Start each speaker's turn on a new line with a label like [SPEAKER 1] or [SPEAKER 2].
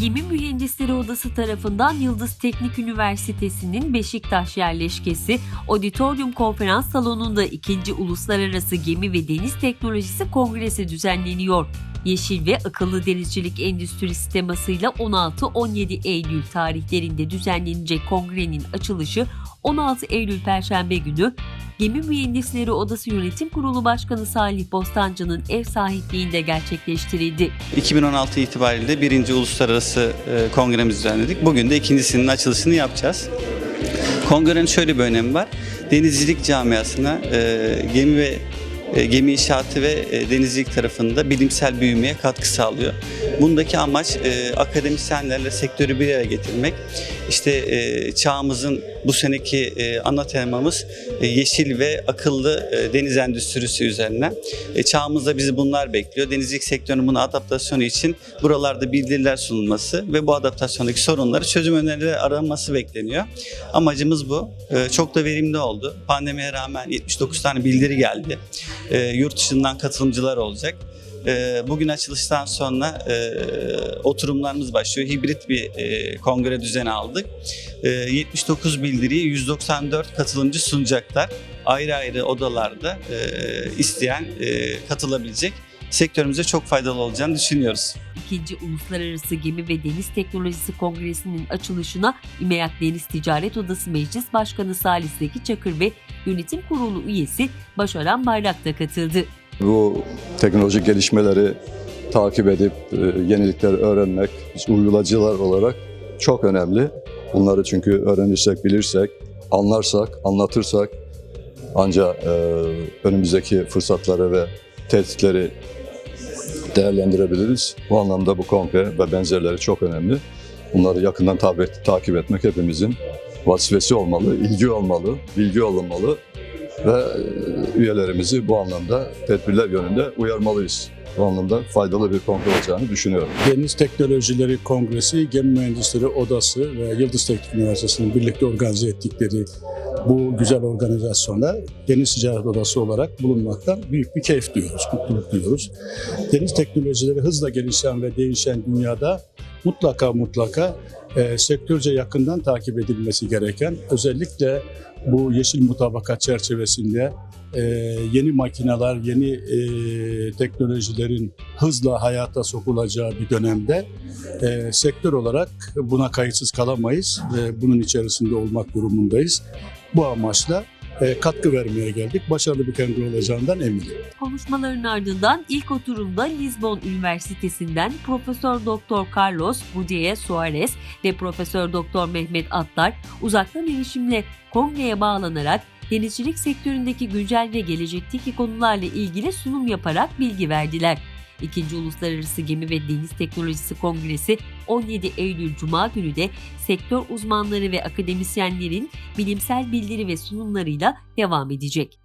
[SPEAKER 1] Gemi Mühendisleri Odası tarafından Yıldız Teknik Üniversitesi'nin Beşiktaş yerleşkesi Auditorium Konferans Salonu'nda 2. Uluslararası Gemi ve Deniz Teknolojisi Kongresi düzenleniyor. Yeşil ve akıllı denizcilik endüstrisi temasıyla 16-17 Eylül tarihlerinde düzenlenecek kongrenin açılışı 16 Eylül Perşembe günü Gemi Mühendisleri Odası Yönetim Kurulu Başkanı Salih Bostancı'nın ev sahipliğinde gerçekleştirildi.
[SPEAKER 2] 2016 itibariyle birinci uluslararası e, kongremizi düzenledik. Bugün de ikincisinin açılışını yapacağız. Kongrenin şöyle bir önemi var. Denizcilik camiasına e, gemi ve gemi inşaatı ve e, denizcilik tarafında bilimsel büyümeye katkı sağlıyor. Bundaki amaç e, akademisyenlerle sektörü bir araya getirmek. İşte e, çağımızın bu seneki e, ana temamız e, yeşil ve akıllı e, deniz endüstrisi üzerine. E, çağımızda bizi bunlar bekliyor. Denizcilik sektörünün buna adaptasyonu için buralarda bildiriler sunulması ve bu adaptasyondaki sorunları çözüm önerileri aranması bekleniyor. Amacımız bu. E, çok da verimli oldu. Pandemiye rağmen 79 tane bildiri geldi. E, yurt dışından katılımcılar olacak. E, Bugün açılıştan sonra e, oturumlarımız başlıyor. Hibrit bir e, kongre düzeni aldık. E, 79 bildiriyi 194 katılımcı sunacaklar. Ayrı ayrı odalarda e, isteyen e, katılabilecek. Sektörümüze çok faydalı olacağını düşünüyoruz.
[SPEAKER 1] İkinci Uluslararası Gemi ve Deniz Teknolojisi Kongresi'nin açılışına İMEAK Deniz Ticaret Odası Meclis Başkanı Salih Zeki Çakır ve Yönetim Kurulu üyesi Başaran Bayrak da katıldı.
[SPEAKER 3] Bu teknolojik gelişmeleri takip edip e, yenilikler öğrenmek biz uygulayıcılar olarak çok önemli. Bunları çünkü öğrenirsek, bilirsek, anlarsak, anlatırsak ancak e, önümüzdeki fırsatları ve tehditleri değerlendirebiliriz. Bu anlamda bu kongre ve benzerleri çok önemli. Bunları yakından tabi- takip etmek hepimizin vazifesi olmalı, ilgi olmalı, bilgi olunmalı ve e, üyelerimizi bu anlamda tedbirler yönünde uyarmalıyız. Bu anlamda faydalı bir kongre olacağını düşünüyorum.
[SPEAKER 4] Deniz Teknolojileri Kongresi, Gemi Mühendisleri Odası ve Yıldız Teknik Üniversitesi'nin birlikte organize ettikleri bu güzel organizasyonda Deniz Ticaret Odası olarak bulunmaktan büyük bir keyif duyuyoruz, mutluluk duyuyoruz. Deniz teknolojileri hızla gelişen ve değişen dünyada mutlaka mutlaka e, sektörce yakından takip edilmesi gereken, özellikle bu yeşil mutabakat çerçevesinde e, yeni makineler, yeni e, teknolojilerin hızla hayata sokulacağı bir dönemde e, sektör olarak buna kayıtsız kalamayız ve bunun içerisinde olmak durumundayız. Bu amaçla e, katkı vermeye geldik. Başarılı bir kongre olacağından eminim.
[SPEAKER 1] Konuşmaların ardından ilk oturumda Lisbon Üniversitesi'nden Profesör Doktor Carlos Gudiye Suarez ve Profesör Doktor Mehmet Attar uzaktan erişimle kongreye bağlanarak denizcilik sektöründeki güncel ve gelecekteki konularla ilgili sunum yaparak bilgi verdiler. İkinci Uluslararası Gemi ve Deniz Teknolojisi Kongresi 17 Eylül Cuma günü de sektör uzmanları ve akademisyenlerin bilimsel bildiri ve sunumlarıyla devam edecek.